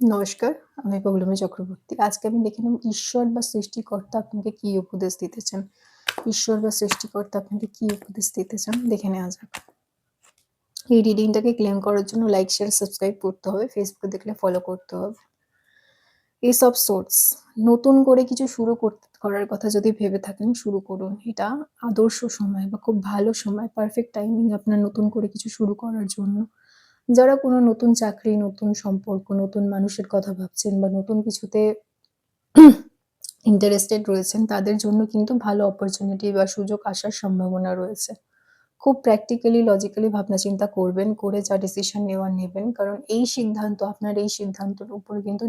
নমস্কার, আমি পৌলমী চক্রবর্তী। আজকে আমি দেখে নেব ঈশ্বর বা সৃষ্টিকর্তা আপনাকে কি উপদেশ দিতে চান? ঈশ্বর বা সৃষ্টিকর্তা আপনাকে কি উপদেশ দিতে চান? দেখে নেওয়া যাক। এই রিডিংটাকে ক্লেম করার জন্য লাইক, শেয়ার, সাবস্ক্রাইব করতে হবে। ফেসবুকে দেখলে ফলো করতে হবে। এস অফ সোর্স নতুন করে কিছু শুরু করতে করার কথা যদি ভেবে থাকেন শুরু করুন। এটা আদর্শ সময় বা খুব ভালো সময়, পারফেক্ট টাইমিং আপনার নতুন করে কিছু শুরু করার জন্য। যারা কোনো নতুন চাকরি, নতুন সম্পর্ক, নতুন মানুষের কথা ভাবছেন বা নতুন কিছুতে ইন্টারেস্টেড রয়েছেন তাদের জন্য কিন্তু ভালো অপরচুনিটি বা সুযোগ আসার সম্ভাবনা রয়েছে। খুব প্র্যাকটিক্যালি, লজিক্যালি ভাবনা চিন্তা করবেন, করে যা ডিসিশন নেওয়ার নেবেন। কারণ এই সিদ্ধান্ত আপনার এই সিদ্ধান্তের উপরে কিন্তু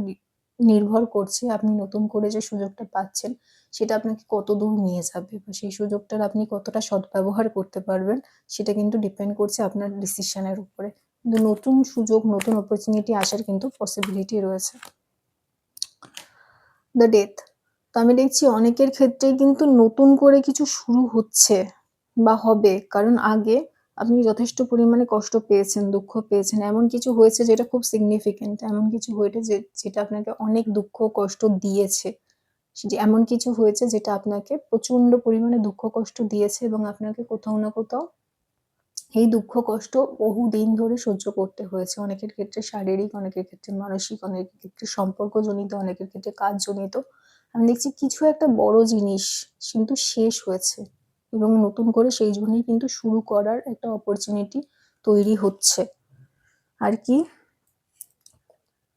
নির্ভর করছে আপনি নতুন করে যে সুযোগটা পাচ্ছেন সেটা আপনাকে কত দূর নিয়ে যাবে বা সেই সুযোগটার আপনি কতটা সদ্ব্যবহার করতে পারবেন সেটা কিন্তু ডিপেন্ড করছে আপনার ডিসিশনের উপরে। কিন্তু নতুন সুযোগ, নতুন অপরচুনিটি আসার কিন্তু পসিবিলিটি রয়েছে। দ্য ডেথ তো আমি দেখছি অনেকের ক্ষেত্রেই কিন্তু নতুন করে কিছু শুরু হচ্ছে বা হবে। কারণ আগে আপনি যথেষ্ট পরিমাণে কষ্ট পেয়েছেন, দুঃখ পেয়েছেন। এমন কিছু হয়েছে যেটা খুব সিগনিফিক্যান্ট। এমন কিছু হয়েছে যে যেটা আপনাকে অনেক দুঃখ কষ্ট দিয়েছে। যে এমন কিছু হয়েছে যেটা আপনাকে প্রচণ্ড পরিমাণে দুঃখ কষ্ট দিয়েছে এবং আপনাকে কোথাও না কোথাও এই দুঃখ কষ্ট বহুদিন ধরে সহ্য করতে হয়েছে। অনেকের ক্ষেত্রে শারীরিক, অনেকের ক্ষেত্রে মানসিক, অনেকের ক্ষেত্রে সম্পর্কজনিত, অনেকের ক্ষেত্রে কাজজনিত। আমি দেখছি কিছু একটা বড় জিনিস কিন্তু শেষ হয়েছে এবং নতুন করে সেই জন্যই কিন্তু শুরু করার একটা অপরচুনিটি তৈরি হচ্ছে। আর কি?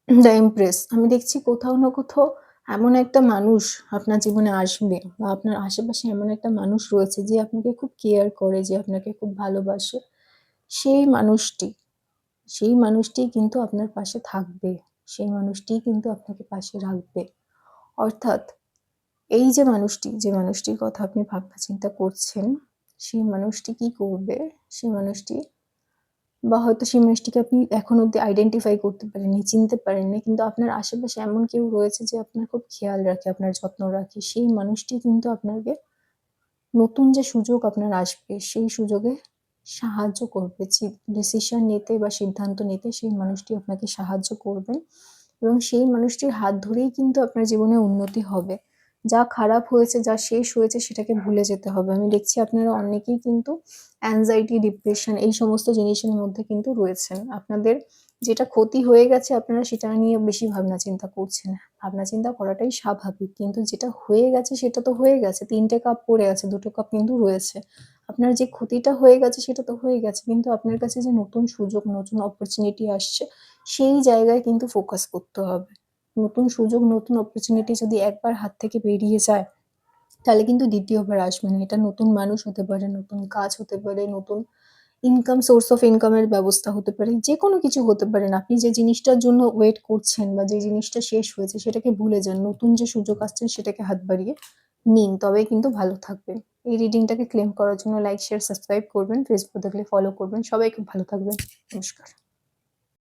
দ্য এমপ্রেস আমি দেখছি কোথাও না কোথাও এমন একটা মানুষ আপনার জীবনে আসবে বা আপনার আশেপাশে এমন একটা মানুষ রয়েছে যে আপনাকে খুব কেয়ার করে, যে আপনাকে খুব ভালোবাসে। সেই মানুষটি, সেই মানুষটিই কিন্তু আপনার পাশে থাকবে। সেই মানুষটিই কিন্তু আপনাকে পাশে রাখবে। অর্থাৎ এই যে মানুষটি, যে মানুষটির কথা আপনি ভাবনা চিন্তা করছেন, সেই মানুষটি কি করবে? সেই মানুষটি বা হয়তো সেই মানুষটিকে আপনি এখন অব্দি আইডেন্টিফাই করতে পারেননি, চিনতে পারেননি। কিন্তু আপনার আশেপাশে এমন কেউ রয়েছে যে আপনার খুব খেয়াল রাখে, আপনার যত্ন রাখে। সেই মানুষটি কিন্তু আপনাকে নতুন যে সুযোগ আপনার আসবে সেই সুযোগে সাহায্য করবে। ডিসিশন নিতে বা সিদ্ধান্ত নিতে সেই মানুষটি আপনাকে সাহায্য করবেন এবং সেই মানুষটির হাত ধরেই কিন্তু আপনার জীবনে উন্নতি হবে। যা খারাপ হয়েছে, যা শেষ হয়েছে সেটাকে ভুলে যেতে হবে। আমি দেখছি আপনারা অনেকেই কিন্তু অ্যাংজাইটি, ডিপ্রেশন এই সমস্ত জিনিসের মধ্যে কিন্তু রয়েছেন। আপনাদের যেটা ক্ষতি হয়ে গেছে আপনারা সেটা নিয়ে বেশি ভাবনা চিন্তা করছেন। ভাবনা চিন্তা করাটাই স্বাভাবিক। কিন্তু যেটা হয়ে গেছে সেটা তো হয়ে গেছে। তিনটে কাপ পড়ে আছে, দুটো কাপ কিন্তু রয়েছে। আপনার যে ক্ষতিটা হয়ে গেছে সেটা তো হয়ে গেছে। কিন্তু আপনার কাছে যে নতুন সুযোগ, নতুন অপরচুনিটি আসছে সেই জায়গায় কিন্তু ফোকাস করতে হবে। নতুন সুযোগ, নতুন অপরচুনিটি যদি একবার হাত থেকে বেরিয়ে যায় তাহলে কিন্তু দ্বিতীয়বার আসবে না। এটা নতুন মানুষ হতে পারে, নতুন কাজ হতে পারে, নতুন ইনকাম সোর্স অফ ইনকামের ব্যবস্থা হতে পারে। যেকোনো কিছু হতে পারেন। আপনি যে জিনিসটার জন্য ওয়েট করছেন বা যে জিনিসটা শেষ হয়েছে সেটাকে ভুলে যান। নতুন যে সুযোগ আসছে সেটাকে হাত বাড়িয়ে নিন। তবেই কিন্তু ভালো থাকবেন। এই রিডিংটাকে ক্লেম করার জন্য লাইক, শেয়ার, সাবস্ক্রাইব করবেন। ফেসবুকে দেখলে ফলো করবেন। সবাই খুব ভালো থাকবেন। নমস্কার।